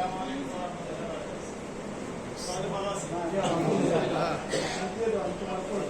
আসসালামু আলাইকুম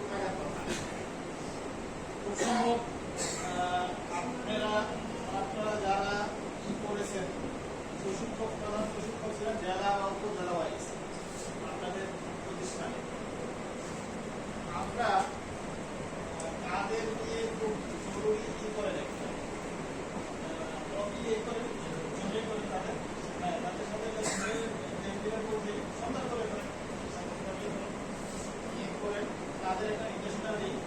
ఆధారంగా ఇంజక్షన్ అనేది